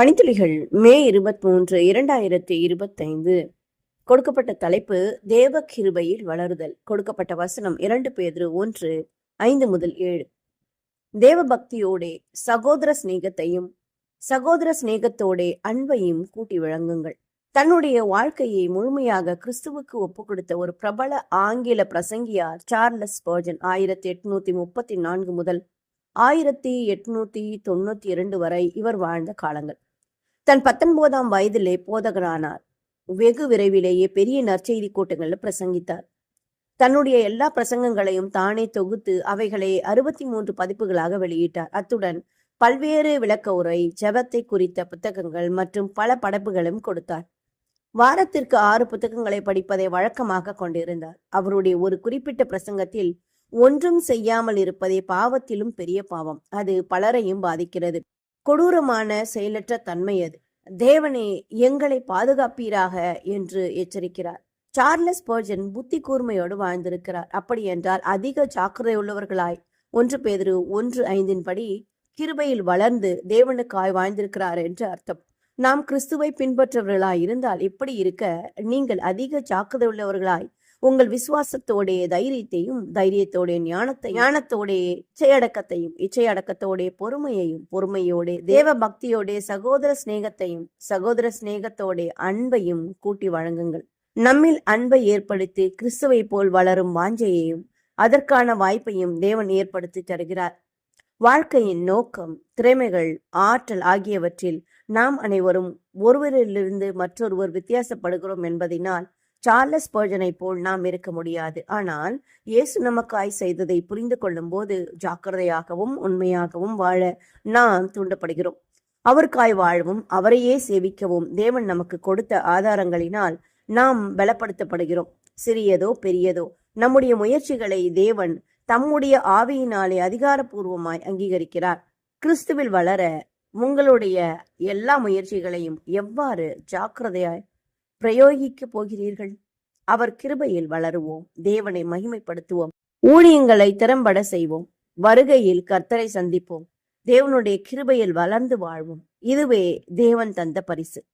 பணித்துளிகள் மே இருபத்தி மூன்று இரண்டாயிரத்தி இருபத்தைந்து. கொடுக்கப்பட்ட தலைப்பு தேவ கிருபையில் வளருதல். கொடுக்கப்பட்ட வசனம் இரண்டு பேதுரு ஒன்று ஐந்து முதல் ஏழு. தேவ பக்தியோடே சகோதர சிநேகத்தையும் சகோதர சிநேகத்தோடே அன்பையும் கூட்டி வழங்குங்கள். தன்னுடைய வாழ்க்கையை முழுமையாக கிறிஸ்துவுக்கு ஒப்பு கொடுத்த ஒரு பிரபல ஆங்கில பிரசங்கியார் சார்லஸ் பர்ஜன் ஆயிரத்தி எட்நூத்தி முப்பத்தி நான்கு முதல் ஆயிரத்தி எட்நூத்தி தொண்ணூத்தி இரண்டு வரை இவர் வாழ்ந்த காலங்கள். தன் பத்தொன்பதாம் வயதிலே போதகரானார். வெகு விரைவிலேயே பெரிய நற்செய்தி கூட்டங்களில் பிரசங்கித்தார். தன்னுடைய எல்லா பிரசங்கங்களையும் தானே தொகுத்து அவைகளை அறுபத்தி மூன்று பதிப்புகளாக வெளியிட்டார். அத்துடன் பல்வேறு விளக்க உரை ஜெபத்தை குறித்த புத்தகங்கள் மற்றும் பல படைப்புகளும் கொடுத்தார். வாரத்திற்கு ஆறு புத்தகங்களை படிப்பதை வழக்கமாக கொண்டிருந்தார். அவருடைய ஒரு குறிப்பிட்ட பிரசங்கத்தில் ஒன்றும் செய்யாமல் இருப்பதே பாவத்திலும் பெரிய பாவம். அது பலரையும் பாதிக்கிறது. கொடூரமான செயலற்ற தன்மை அது. தேவனே எங்களை பாதுகாப்பீராக என்று எச்சரிக்கிறார். சார்லஸ் பர்ஜன் புத்தி கூர்மையோடு வாழ்ந்திருக்கிறார். அப்படி என்றால் அதிக ஜாக்கிரதை உள்ளவர்களாய் ஒன்று பேதிரு ஒன்று ஐந்தின் படி கிருபையில் வளர்ந்து தேவனுக்காய் வாழ்ந்திருக்கிறார் என்று அர்த்தம். நாம் கிறிஸ்துவை பின்பற்றவர்களாய் இருந்தால் இப்படி இருக்க நீங்கள் அதிக ஜாக்கிரதை உள்ளவர்களாய் உங்கள் விசுவாசத்தோடைய தைரியத்தையும் தைரியத்தோடைய ஞானத்தை ஞானத்தோடைய இச்சையடக்கத்தையும் இச்சையடக்கத்தோடைய பொறுமையையும் பொறுமையோடைய தேவ பக்தியோடைய சகோதர சிநேகத்தையும் சகோதர சிநேகத்தோடைய அன்பையும் கூட்டி வழங்குங்கள். நம்மில் அன்பை ஏற்படுத்தி கிறிஸ்துவை போல் வளரும் வாஞ்சையையும் அதற்கான வாய்ப்பையும் தேவன் ஏற்படுத்தி தருகிறார். வாழ்க்கையின் நோக்கம் திறமைகள் ஆற்றல் ஆகியவற்றில் நாம் அனைவரும் ஒருவரிலிருந்து மற்றொருவர் வித்தியாசப்படுகிறோம் என்பதினால் சார்லஸ் பர்ஜனை போல் நாம் இருக்க முடியாது. ஆனால் இயேசு நமக்காய் செய்ததை புரிந்து கொள்ளும் போது ஜாக்கிரதையாகவும் உண்மையாகவும் வாழ நாம் தூண்டப்படுகிறோம். அவருக்காய் வாழவும் அவரையே சேவிக்கவும் தேவன் நமக்கு கொடுத்த ஆதாரங்களினால் நாம் பலப்படுத்தப்படுகிறோம். சிறியதோ பெரியதோ நம்முடைய முயற்சிகளை தேவன் தம்முடைய ஆவியினாலே அதிகாரப்பூர்வமாய் அங்கீகரிக்கிறார். கிறிஸ்துவில் வளர உங்களுடைய எல்லா முயற்சிகளையும் எவ்வாறு ஜாக்கிரதையாய் பிரயோகிக்க போகிறீர்கள்? அவர் கிருபையில் வளருவோம். தேவனை மகிமைப்படுத்துவோம். ஊழியங்களை திறம்பட செய்வோம். வருகையில் கர்த்தரை சந்திப்போம். தேவனுடைய கிருபையில் வளர்ந்து வாழ்வோம். இதுவே தேவன் தந்த பரிசு.